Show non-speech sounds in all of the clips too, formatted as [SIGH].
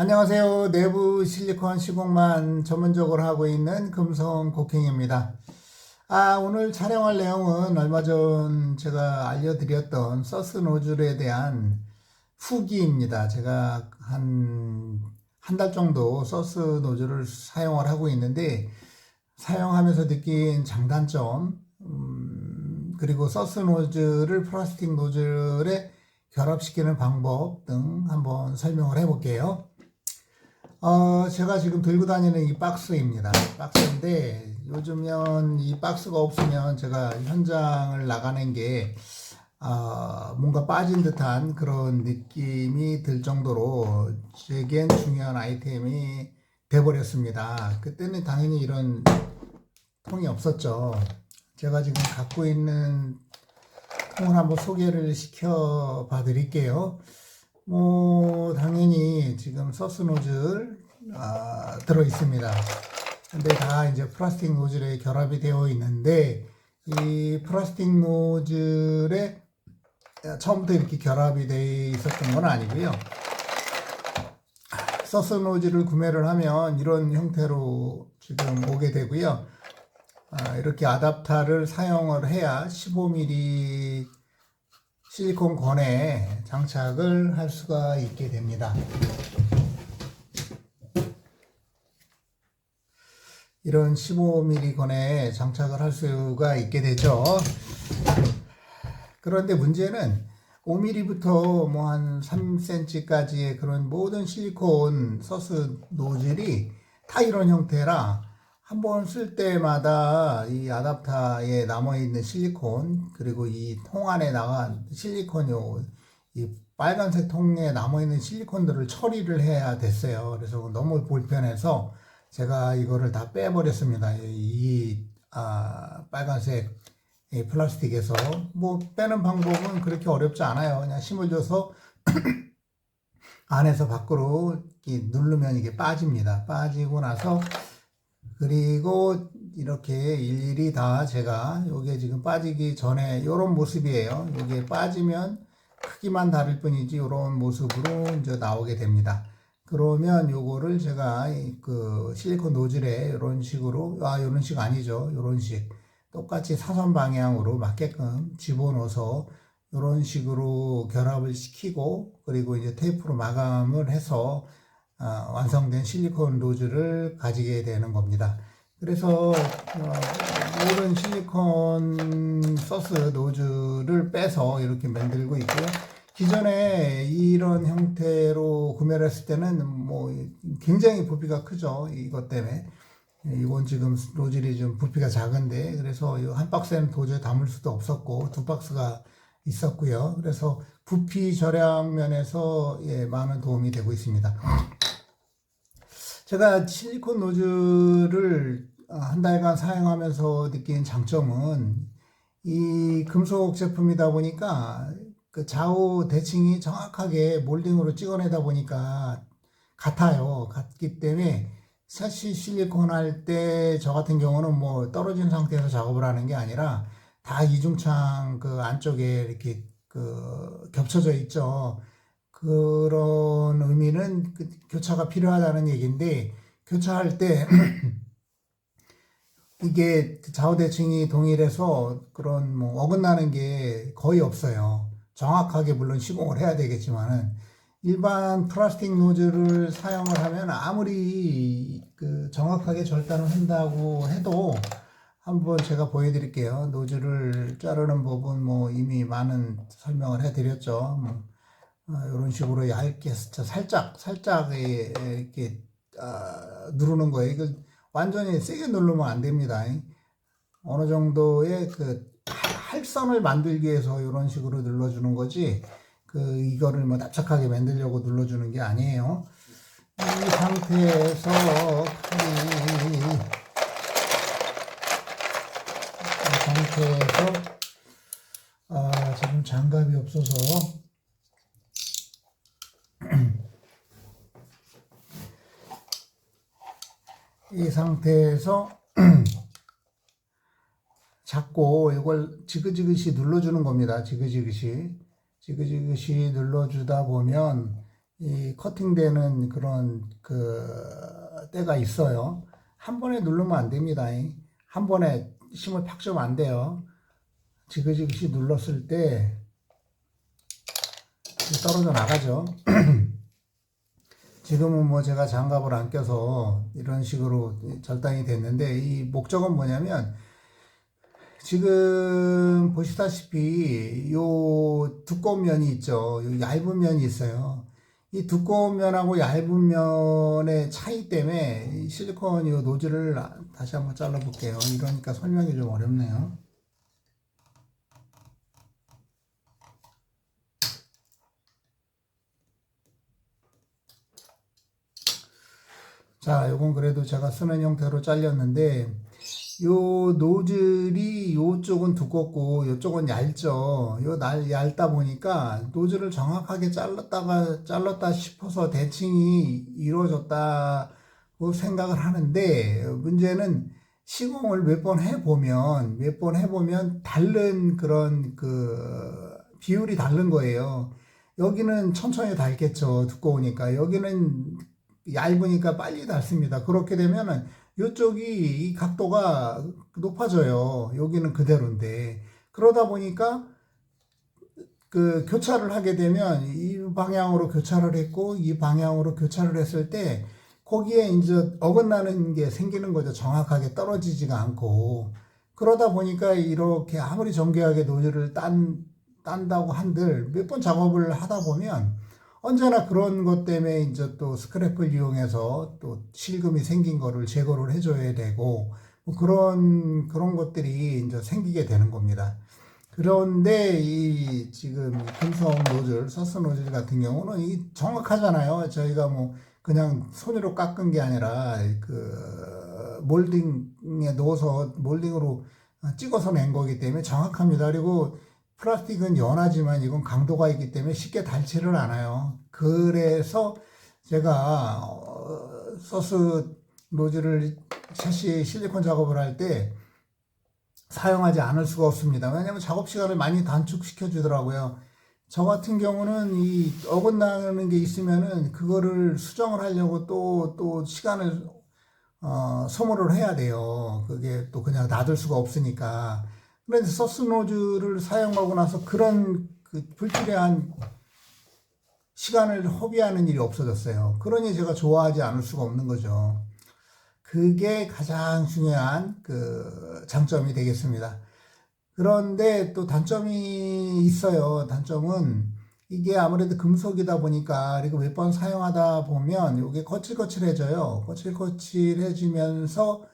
안녕하세요. 내부 실리콘 시공만 전문적으로 하고 있는 금성 곡행입니다. 아, 오늘 촬영할 내용은 얼마 전 제가 알려드렸던 서스 노즐에 대한 후기입니다. 제가 한, 한 달 정도 서스 노즐을 사용을 하고 있는데, 사용하면서 느낀 장단점, 음, 그리고 서스 노즐을 플라스틱 노즐에 결합시키는 방법 등 한번 설명을 해볼게요. 어, 제가 지금 들고 다니는 이 박스입니다. 박스인데 요즘은 이 박스가 없으면 제가 현장을 나가는 게 어, 뭔가 빠진 듯한 그런 느낌이 들 정도로 제겐 중요한 아이템이 돼버렸습니다. 그때는 당연히 이런 통이 없었죠. 제가 지금 갖고 있는 통을 한번 소개를 시켜 봐 드릴게요. 뭐, 당연히 지금 서스 노즐, 아, 들어 있습니다. 근데 다 이제 플라스틱 노즐에 결합이 되어 있는데, 이 플라스틱 노즐에 처음부터 이렇게 결합이 되어 있었던 건 아니고요. 서스 노즐을 구매를 하면 이런 형태로 지금 오게 되고요. 아, 이렇게 아답터를 사용을 해야 15mm 실리콘 건에 장착을 할 수가 있게 됩니다. 이런 15mm 건에 장착을 할 수가 있게 되죠. 그런데 문제는 5mm부터 뭐 한 3cm까지의 그런 모든 실리콘 서스 노즐이 다 이런 형태라 한 번 쓸 때마다 이 아답터에 남아있는 실리콘, 그리고 이 통 안에 나간 실리콘 요, 이 빨간색 통에 남아있는 실리콘들을 처리를 해야 됐어요. 그래서 너무 불편해서 제가 이거를 다 빼버렸습니다. 이, 아, 빨간색 이 플라스틱에서. 뭐, 빼는 방법은 그렇게 어렵지 않아요. 그냥 힘을 줘서 [CLEARS THROAT] 안에서 밖으로 누르면 이게 빠집니다. 빠지고 나서 그리고 이렇게 일일이 다 제가 요게 지금 빠지기 전에 요런 모습이에요. 요게 빠지면 크기만 다를 뿐이지 요런 모습으로 이제 나오게 됩니다. 그러면 요거를 제가 이그 실리콘 노즐에 이런 식으로 아 요런 식 아니죠. 요런 식 똑같이 사선 방향으로 맞게끔 집어넣어서 이런 식으로 결합을 시키고 그리고 이제 테이프로 마감을 해서 어, 완성된 실리콘 노즐을 가지게 되는 겁니다. 그래서 어, 모든 실리콘 서스 노즐을 빼서 이렇게 만들고 있고요. 기존에 이런 형태로 구매를 했을 때는 뭐 굉장히 부피가 크죠. 이것 때문에. 이건 지금 노즐이 좀 부피가 작은데 그래서 이한 박스에는 도저히 담을 수도 없었고 두 박스가 있었고요. 그래서 부피 절약 면에서 예, 많은 도움이 되고 있습니다. 제가 실리콘 노즐을 한 달간 사용하면서 느낀 장점은 이 금속 제품이다 보니까 그 좌우 대칭이 정확하게 몰딩으로 찍어내다 보니까 같아요. 같기 때문에 사실 실리콘 할 때 저 같은 경우는 뭐 떨어진 상태에서 작업을 하는 게 아니라 다 이중창 그 안쪽에 이렇게 그 겹쳐져 있죠. 그런 의미는 그 교차가 필요하다는 얘기인데 교차할 때 [CLEARS THROAT] 이게 좌우 대칭이 동일해서 그런 뭐 어긋나는 게 거의 없어요. 정확하게 물론 시공을 해야 되겠지만은 일반 플라스틱 노즐을 사용을 하면 아무리 그 정확하게 절단을 한다고 해도 한번 제가 보여드릴게요. 노즐을 자르는 법은 뭐 이미 많은 설명을 해드렸죠. 뭐 이런 식으로 얇게 살짝 살짝 이렇게 아, 누르는 거예요. 이거 완전히 세게 누르면 안 됩니다. 어느 정도의 그 할선을 만들기 위해서 이런 식으로 눌러주는 거지. 그 이거를 뭐 납작하게 만들려고 눌러주는 게 아니에요. 이 상태에서 이, 이 상태에서 아, 지금 장갑이 없어서 이 상태에서 [CLEARS THROAT] 잡고 이걸 지그지그시 눌러주는 겁니다. 지그지그시. 지그지그시 눌러주다 보면 이 커팅되는 그런 그 때가 있어요. 한 번에 누르면 안 됩니다. 한 번에 힘을 팍 주면 안 돼요. 지그지그시 눌렀을 때 떨어져 나가죠. [CLEARS THROAT] 지금은 뭐 제가 장갑을 안 껴서 이런 식으로 절단이 됐는데 이 목적은 뭐냐면 지금 보시다시피 요 두꺼운 면이 있죠. 요 얇은 면이 있어요. 이 두꺼운 면하고 얇은 면의 차이 때문에 이 실리콘 이 노즐을 다시 한번 잘라 볼게요. 이러니까 설명이 좀 어렵네요. 자, 요건 그래도 제가 쓰는 형태로 잘렸는데 요 노즐이 요쪽은 두껍고 요쪽은 얇죠. 요 날 얇다 보니까 노즐을 정확하게 잘랐다가 잘랐다 싶어서 대칭이 이루어졌다고 생각을 하는데 문제는 시공을 몇 번 해보면 몇 번 해보면 다른 그런 그 비율이 다른 거예요. 여기는 천천히 닳겠죠. 두꺼우니까. 여기는 얇으니까 빨리 닳습니다. 그렇게 되면은 이쪽이 이 각도가 높아져요. 여기는 그대로인데. 그러다 보니까 그 교차를 하게 되면 이 방향으로 교차를 했고 이 방향으로 교차를 했을 때 거기에 이제 어긋나는 게 생기는 거죠. 정확하게 떨어지지가 않고. 그러다 보니까 이렇게 아무리 정교하게 노즐을 딴, 딴다고 한들 몇 번 작업을 하다 보면 언제나 그런 것 때문에 이제 또 스크랩을 이용해서 또 실금이 생긴 거를 제거를 해줘야 되고 뭐 그런 그런 것들이 이제 생기게 되는 겁니다. 그런데 이 지금 금속 노즐, 서스 노즐 같은 경우는 이 정확하잖아요. 저희가 뭐 그냥 손으로 깎은 게 아니라 그 몰딩에 넣어서 몰딩으로 찍어서 낸 거기 때문에 정확합니다. 그리고 플라스틱은 연하지만 이건 강도가 있기 때문에 쉽게 닳지를 않아요. 그래서 제가 어, 서스 노즐을 샤시 실리콘 작업을 할 때 사용하지 않을 수가 없습니다. 왜냐하면 작업 시간을 많이 단축시켜 주더라고요. 저 같은 경우는 이 어긋나는 게 있으면은 그거를 수정을 하려고 또, 또 시간을, 어, 소모를 해야 돼요. 그게 또 그냥 놔둘 수가 없으니까. 그런데 서스 노즐을 사용하고 나서 그런 그 불필요한 시간을 허비하는 일이 없어졌어요. 그러니 제가 좋아하지 않을 수가 없는 거죠. 그게 가장 중요한 그 장점이 되겠습니다. 그런데 또 단점이 있어요. 단점은 이게 아무래도 금속이다 보니까 그리고 몇 번 사용하다 보면 이게 거칠거칠해져요. 거칠거칠해지면서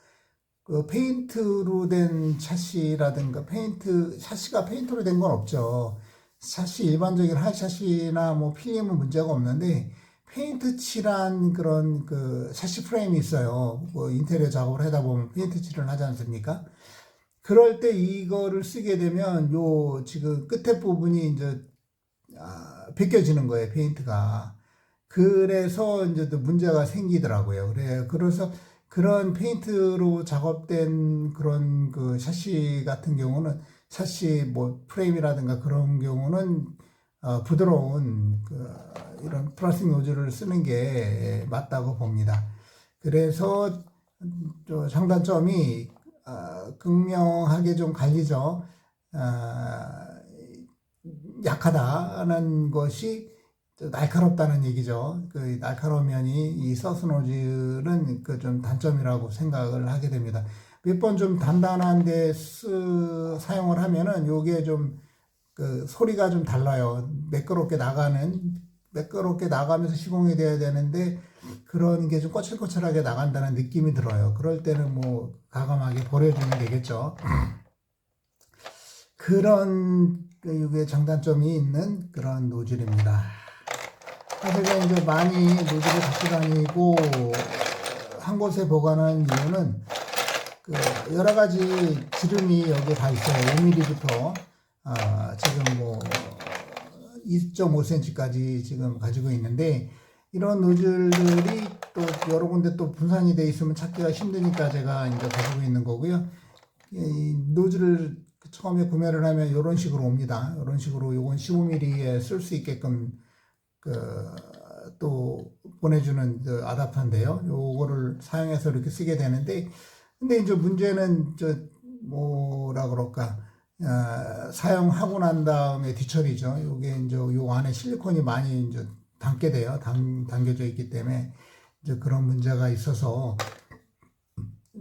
그 페인트로 된 샤시라든가 페인트 샤시가 페인트로 된 건 없죠. 샤시 일반적인 하이 샤시나 뭐 필름은 문제가 없는데 페인트 칠한 그런 그 샤시 프레임이 있어요. 뭐 인테리어 작업을 하다 보면 페인트 칠을 하지 않습니까? 그럴 때 이거를 쓰게 되면 요 지금 끝에 부분이 이제 아, 벗겨지는 거예요 페인트가. 그래서 이제 또 문제가 생기더라고요. 그래 그래서 그런 페인트로 작업된 그런 그 샤시 같은 경우는 샤시 뭐 프레임이라든가 그런 경우는 어, 부드러운 그 이런 플라스틱 노즐을 쓰는 게 맞다고 봅니다. 그래서 저 장단점이 어, 극명하게 좀 갈리죠. 어, 약하다는 것이 날카롭다는 얘기죠. 그 날카로운 면이 이 서스 노즐은 그 좀 단점이라고 생각을 하게 됩니다. 몇 번 좀 단단한데 쓰, 사용을 하면은 요게 좀 그 소리가 좀 달라요. 매끄럽게 나가는 매끄럽게 나가면서 시공이 돼야 되는데 그런 게좀 거칠거칠하게 나간다는 느낌이 들어요. 그럴 때는 뭐 가감하게 버려주면 되겠죠. 그런 이게 장단점이 있는 그런 노즐입니다. 제가 이제 많이 노즐을 갖고 다니고 한 곳에 보관한 이유는 그 여러 가지 지름이 여기 다 있어요. 5mm부터 아, 지금 뭐 2.5cm까지 지금 가지고 있는데 이런 노즐들이 또 여러 군데 또 분산이 돼 있으면 찾기가 힘드니까 제가 이제 가지고 있는 거고요. 이 노즐을 처음에 구매를 하면 이런 식으로 옵니다. 이런 식으로 이건 15mm에 쓸 수 있게끔 그 또 보내주는 그 아답터인데요. 요거를 사용해서 이렇게 쓰게 되는데, 근데 이제 문제는 저 뭐라 그럴까 어, 사용하고 난 다음에 뒤처리죠. 요게 이제 요 안에 실리콘이 많이 이제 담게 돼요. 담, 담겨져 있기 때문에 이제 그런 문제가 있어서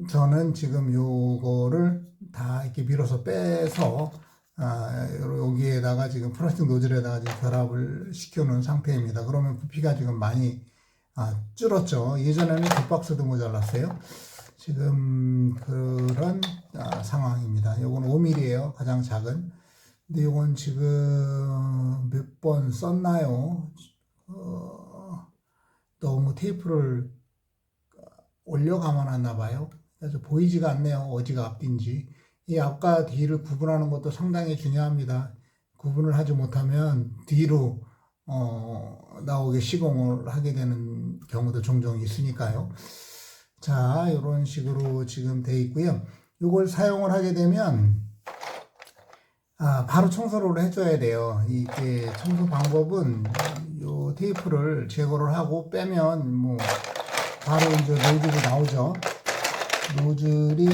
저는 지금 요거를 다 이렇게 밀어서 빼서 아, 여기에다가 지금 플라스틱 노즐에다가 지금 결합을 시켜놓은 상태입니다. 그러면 부피가 지금 많이 아, 줄었죠. 예전에는 두 박스도 모자랐어요. 지금 그런 아, 상황입니다. 요건 5mm예요. 가장 작은. 근데 요건 지금 몇 번 썼나요? 어, 너무 테이프를 올려 감아놨나 봐요. 그래서 보이지가 않네요. 어디가 앞뒤인지. 이 앞과 뒤를 구분하는 것도 상당히 중요합니다. 구분을 하지 못하면 뒤로 어, 나오게 시공을 하게 되는 경우도 종종 있으니까요. 자, 이런 식으로 지금 돼 있고요. 이걸 사용을 하게 되면 아, 바로 청소를 해줘야 돼요. 이게 청소 방법은 요 테이프를 제거를 하고 빼면 뭐 바로 이제 노즐이 나오죠. 노즐이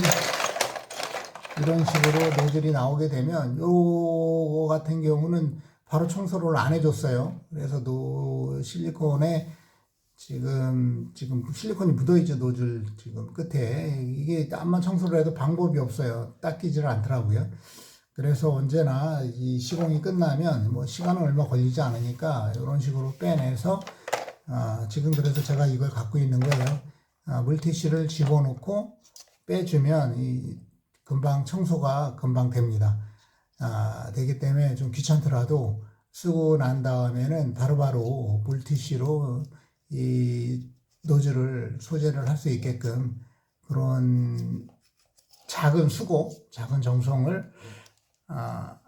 이런 식으로 노즐이 나오게 되면 요거 같은 경우는 바로 청소를 안 해줬어요. 그래서 노 실리콘에 지금 지금 실리콘이 묻어 있죠 노즐 지금 끝에 이게 암만 청소를 해도 방법이 없어요. 닦이질 않더라고요. 그래서 언제나 이 시공이 끝나면 뭐 시간은 얼마 걸리지 않으니까 이런 식으로 빼내서 아, 지금 그래서 제가 이걸 갖고 있는 거예요. 아, 물티슈를 집어넣고 빼주면 이 금방 청소가 금방 됩니다. 아, 되기 때문에 좀 귀찮더라도 쓰고 난 다음에는 바로바로 물티슈로 이 노즐을 소재를 할 수 있게끔 그런 작은 수고, 작은 정성을 아,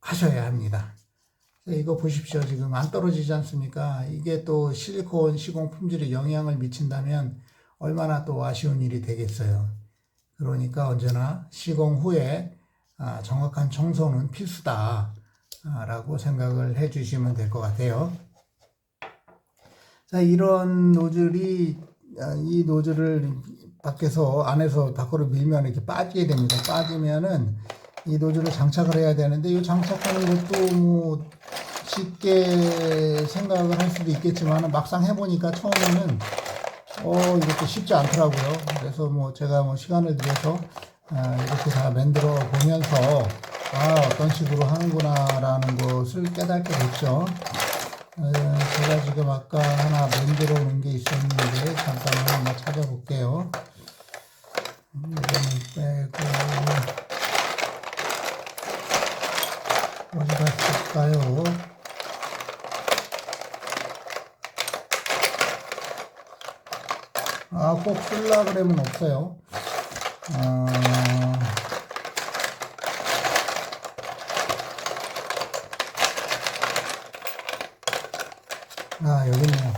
하셔야 합니다. 이거 보십시오. 지금 안 떨어지지 않습니까? 이게 또 실리콘 시공 품질에 영향을 미친다면 얼마나 또 아쉬운 일이 되겠어요. 그러니까 언제나 시공 후에 아, 정확한 청소는 필수다. 아, 라고 생각을 해 주시면 될 것 같아요. 자, 이런 노즐이, 아, 이 노즐을 밖에서, 안에서 밖으로 밀면 이렇게 빠지게 됩니다. 빠지면은 이 노즐을 장착을 해야 되는데, 이 장착하는 것도 뭐 쉽게 생각을 할 수도 있겠지만, 막상 해보니까 처음에는, 어, 이렇게 쉽지 않더라고요. 그래서 뭐 제가 뭐 시간을 들여서, 아, 이렇게 다 만들어 보면서, 아, 어떤 식으로 하는구나라는 것을 깨닫게 됐죠. 에, 제가 지금 아까 하나 만들어 놓은 게 있었는데, 잠깐만 한번 찾아볼게요. 음, 이거는 빼고, 어디가 있을까요? 아, 꼭 쓸라 그러면 없어요. 아, 아, 여기 있네요.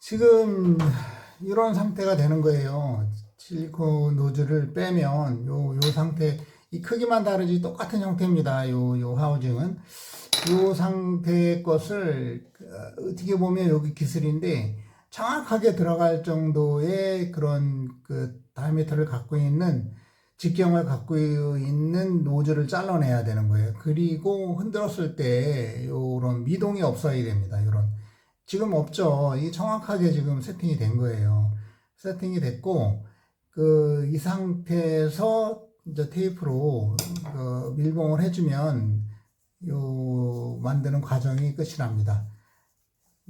지금 이런 상태가 되는 거예요. 실리콘 노즐을 빼면 요, 요 상태, 이 크기만 다르지 똑같은 형태입니다. 요, 요 하우징은. 요 상태의 것을 어, 어떻게 보면 여기 기술인데 정확하게 들어갈 정도의 그런 그 다이미터를 갖고 있는 직경을 갖고 있는 노즐을 잘라내야 되는 거예요. 그리고 흔들었을 때 요런 미동이 없어야 됩니다. 요런 지금 없죠. 이게 정확하게 지금 세팅이 된 거예요. 세팅이 됐고 그 이 상태에서 이제 테이프로 그 밀봉을 해주면 요 만드는 과정이 끝이 납니다.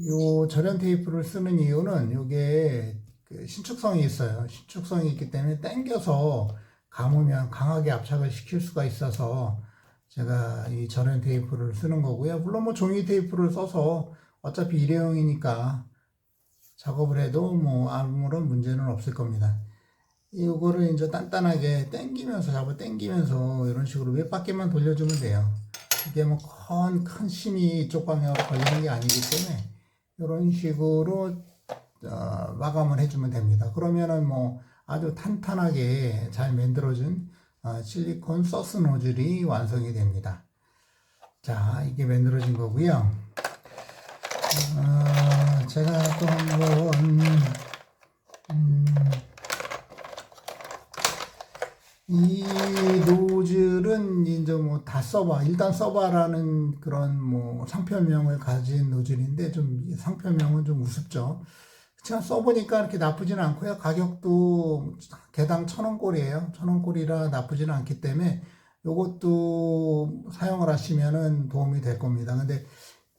요 절연 테이프를 쓰는 이유는 요게 그 신축성이 있어요. 신축성이 있기 때문에 당겨서 감으면 강하게 압착을 시킬 수가 있어서 제가 이 절연 테이프를 쓰는 거고요. 물론 뭐 종이 테이프를 써서 어차피 일회용이니까 작업을 해도 뭐 아무런 문제는 없을 겁니다. 이거를 이제 단단하게 당기면서 잡아 당기면서 이런 식으로 몇 바퀴만 돌려주면 돼요. 이게 뭐 큰큰 힘이 이쪽 방향으로 걸리는 게 아니기 때문에 이런 식으로 어, 마감을 해주면 됩니다. 그러면은 뭐 아주 탄탄하게 잘 만들어진 어, 실리콘 서스 노즐이 완성이 됩니다. 자, 이게 만들어진 거고요. 어, 제가 또 한번 음, 이 노즐은 이제 뭐 다 써봐 일단 써봐라는 그런 뭐 상표명을 가진 노즐인데 좀이 상표명은 좀 우습죠. 그냥 써보니까 이렇게 나쁘지는 않고요. 가격도 개당 천 원꼴이에요. 천 원꼴이라 나쁘지는 않기 때문에 요것도 사용을 하시면은 도움이 될 겁니다. 근데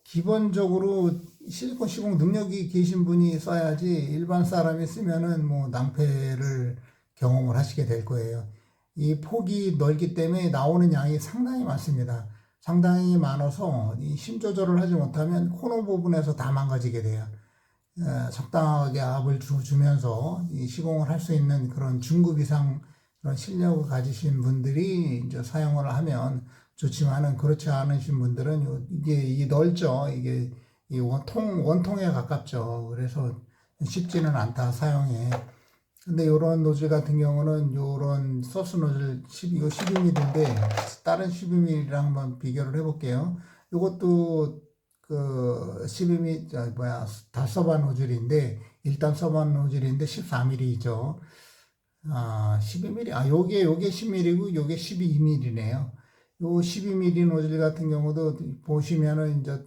기본적으로 실리콘 시공 능력이 계신 분이 써야지 일반 사람이 쓰면은 뭐 낭패를 경험을 하시게 될 거예요. 이 폭이 넓기 때문에 나오는 양이 상당히 많습니다. 상당히 많아서 이힘 조절을 하지 못하면 코너 부분에서 다 망가지게 돼요. 에, 적당하게 압을 주, 주면서 이 시공을 할 수 있는 그런 중급 이상 그런 실력을 가지신 분들이 이제 사용을 하면 좋지만은 그렇지 않으신 분들은 요- 이게 이 넓죠. 이게 이 원통 원통에 가깝죠. 그래서 쉽지는 않다 사용에. 근데 요런 노즐 같은 경우는 요런 소스 노즐 10, 이거 12mm인데 다른 12mm랑 한번 비교를 해볼게요. 요것도 그 12mm 저 뭐야 다 써봐 노즐인데 일단 써봐 노즐인데 14mm죠. 아 12mm 아 요게 요게 10mm고 요게 12mm네요. 요 12mm 노즐 같은 경우도 보시면은 이제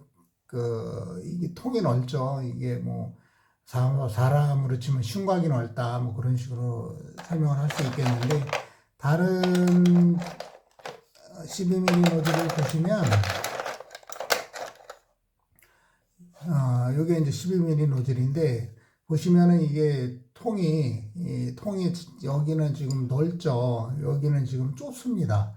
그 이게 통이 넓죠. 이게 뭐 사- 사람으로 치면 흉곽이 넓다 뭐 그런 식으로 설명을 할 수 있겠는데 다른 12mm 노즐을 보시면 아, 요게 이제 12mm 노즐인데 보시면은 이게 통이 이 통이 여기는 지금 넓죠. 여기는 지금 좁습니다.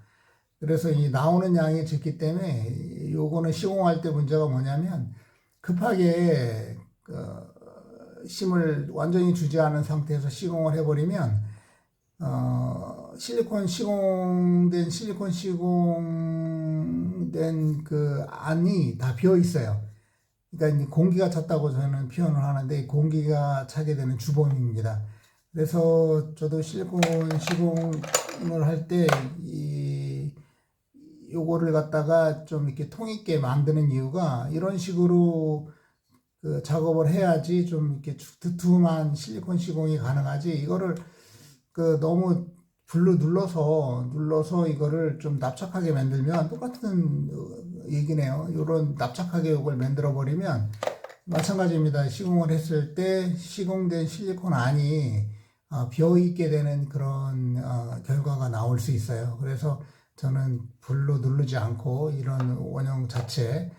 그래서 이 나오는 양이 적기 때문에 요거는 시공할 때 문제가 뭐냐면 급하게 그 힘을 완전히 주지 않은 상태에서 시공을 해버리면 어, 실리콘 시공된 실리콘 시공된 그 안이 다 비어 있어요. 그러니까 공기가 찼다고 저는 표현을 하는데 이 공기가 차게 되는 주범입니다. 그래서 저도 실리콘 시공을 할 때 이 요거를 갖다가 좀 이렇게 통 있게 만드는 이유가 이런 식으로 그 작업을 해야지 좀 이렇게 두툼한 실리콘 시공이 가능하지 이거를 그 너무 불로 눌러서 눌러서 이거를 좀 납작하게 만들면 똑같은 어, 얘기네요. 이런 납작하게 이걸 만들어 버리면 마찬가지입니다. 시공을 했을 때 시공된 실리콘 안이 어, 비어 있게 되는 그런 어, 결과가 나올 수 있어요. 그래서 저는 불로 누르지 않고 이런 원형 자체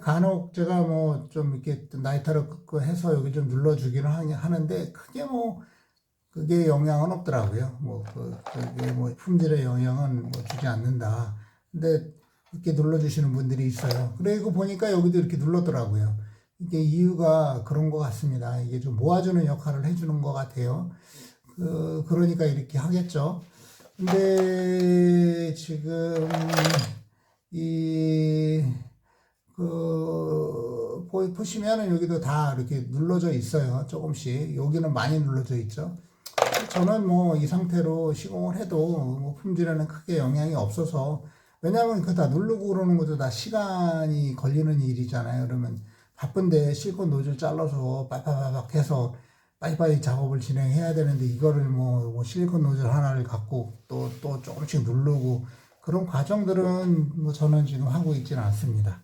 간혹 제가 뭐 좀 이렇게 나이타를 끄고 해서 여기 좀 눌러주기는 하- 하는데 크게 뭐 그게 영향은 없더라고요. 뭐 그, 그게 뭐 품질에 영향은 뭐 주지 않는다. 근데 이렇게 눌러주시는 분들이 있어요. 그리고 보니까 여기도 이렇게 눌렀더라고요. 이게 이유가 그런 것 같습니다. 이게 좀 모아주는 역할을 해주는 것 같아요. 그, 그러니까 이렇게 하겠죠. 근데 지금 이, 그, 보- 보시면은 여기도 다 이렇게 눌러져 있어요. 조금씩. 여기는 많이 눌러져 있죠. 저는 뭐 이 상태로 시공을 해도 뭐 품질에는 크게 영향이 없어서 왜냐하면 그 다 누르고 그러는 것도 다 시간이 걸리는 일이잖아요. 그러면 바쁜데 실컷 노즐 잘라서 빠빠빠박 해서 빨리빨리 작업을 진행해야 되는데 이거를 뭐, 뭐 실리콘 노즐 하나를 갖고 또, 또 조금씩 누르고 그런 과정들은 뭐 저는 지금 하고 있지는 않습니다.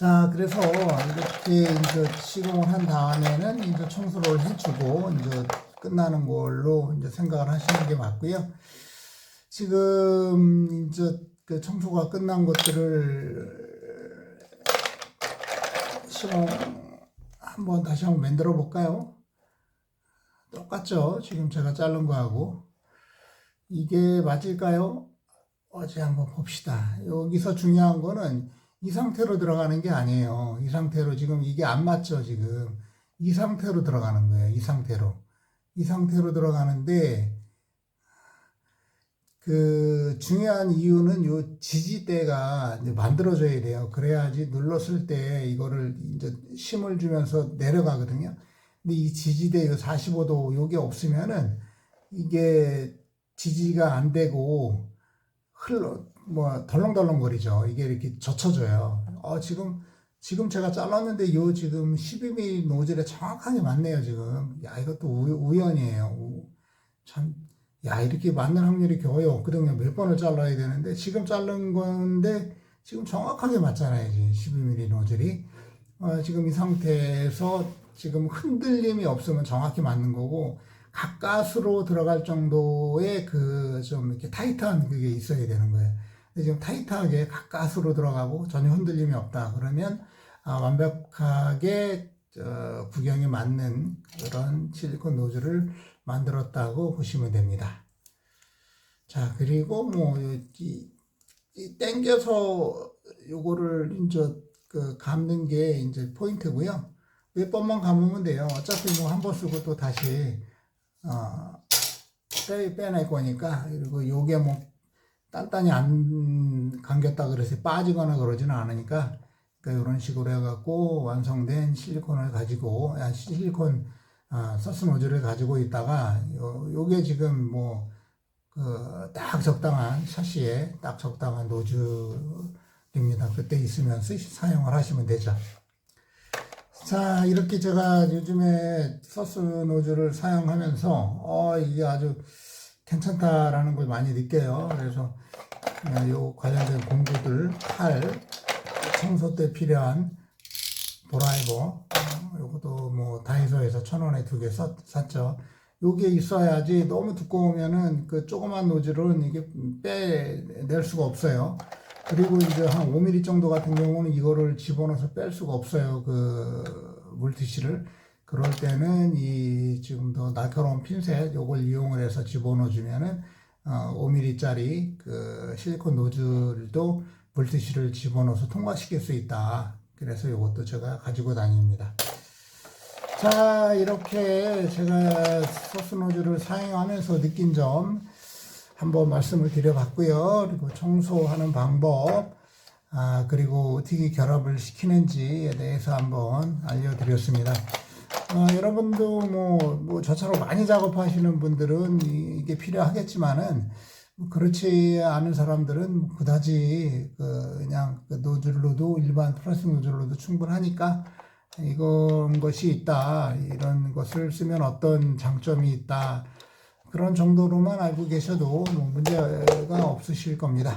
자, 그래서 이렇게 이제 시공을 한 다음에는 이제 청소를 해주고 이제 끝나는 걸로 이제 생각을 하시는 게 맞고요. 지금 이제 그 청소가 끝난 것들을 시공 한번 다시 한번 만들어 볼까요? 똑같죠? 지금 제가 자른 거하고 이게 맞을까요? 어제 한번 봅시다. 여기서 중요한 거는 이 상태로 들어가는 게 아니에요. 이 상태로 지금 이게 안 맞죠, 지금. 이 상태로 들어가는 거예요. 이 상태로. 이 상태로 들어가는데 그 중요한 이유는 요 지지대가 만들어져야 돼요. 그래야지 눌렀을 때 이거를 이제 힘을 주면서 내려가거든요. 근데 이 지지대 요 45도 요게 없으면은 이게 지지가 안 되고 흘러 뭐 덜렁덜렁거리죠. 이게 이렇게 젖혀져요. 어 지금 지금 제가 잘랐는데 요 지금 12mm 노즐에 정확하게 맞네요 지금 야 이것도 우, 우연이에요 우- 참야 이렇게 맞는 확률이 거의 없거든요 몇 번을 잘라야 되는데 지금 자른 건데 지금 정확하게 맞잖아요 지금 12mm 노즐이 어, 지금 이 상태에서 지금 흔들림이 없으면 정확히 맞는 거고 가까스로 들어갈 정도의 그 좀 이렇게 타이트한 그게 있어야 되는 거예요. 지금 타이트하게 가까스로 들어가고 전혀 흔들림이 없다. 그러면 아, 완벽하게 어, 구경에 맞는 그런 실리콘 노즐을 만들었다고 보시면 됩니다. 자 그리고 뭐 이, 이 당겨서 요거를 이제 그 감는 게 이제 포인트고요. 몇 번만 감으면 돼요. 어차피 뭐 한 번 쓰고 또 다시 어, 빼, 빼낼 거니까 그리고 요게 뭐 단단히 안 감겼다 그래서 빠지거나 그러지는 않으니까 그러니까 이런 식으로 해갖고 완성된 실리콘을 가지고 아, 실리콘 아, 서스 노즐을 가지고 있다가 요, 요게 지금 뭐 그 딱 적당한 샤시에 딱 적당한 노즐입니다. 그때 있으면 쓰, 사용을 하시면 되죠. 자, 이렇게 제가 요즘에 서스 노즐을 사용하면서, 어, 이게 아주 괜찮다라는 걸 많이 느껴요. 그래서, 어, 요 관련된 공구들, 칼, 청소 때 필요한 드라이버, 어, 요것도 뭐 다이소에서 천 원에 두 개 샀죠. 요게 있어야지 너무 두꺼우면은 그 조그만 노즐은 이게 빼낼 수가 없어요. 그리고 이제 한 5mm 정도 같은 경우는 이거를 집어넣어서 뺄 수가 없어요. 그 물티슈를. 그럴 때는 이 더 날카로운 핀셋 요걸 이용을 해서 집어넣어 주면은 어 5mm짜리 그 실리콘 노즐도 물티슈를 집어넣어서 통과시킬 수 있다. 그래서 요것도 제가 가지고 다닙니다. 자, 이렇게 제가 소스 노즐을 사용하면서 느낀 점 한번 말씀을 드려봤고요. 그리고 청소하는 방법, 아, 그리고 어떻게 결합을 시키는지에 대해서 한번 알려드렸습니다. 어, 여러분도 뭐, 뭐, 저처럼 많이 작업하시는 분들은 이- 이게 필요하겠지만은, 뭐 그렇지 않은 사람들은 그다지 그 그냥 그 노즐로도 일반 플라스틱 노즐로도 충분하니까 이런 것이 있다. 이런 것을 쓰면 어떤 장점이 있다. 그런 정도로만 알고 계셔도 뭐 문제가 없으실 겁니다.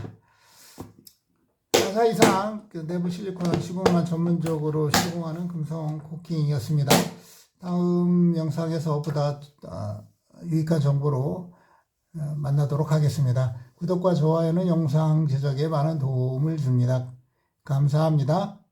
자, 이상 그 내부 실리콘 시공만 전문적으로 시공하는 금성 코킹이었습니다. 다음 영상에서 보다 어, 유익한 정보로 어, 만나도록 하겠습니다. 구독과 좋아요는 영상 제작에 많은 도움을 줍니다. 감사합니다.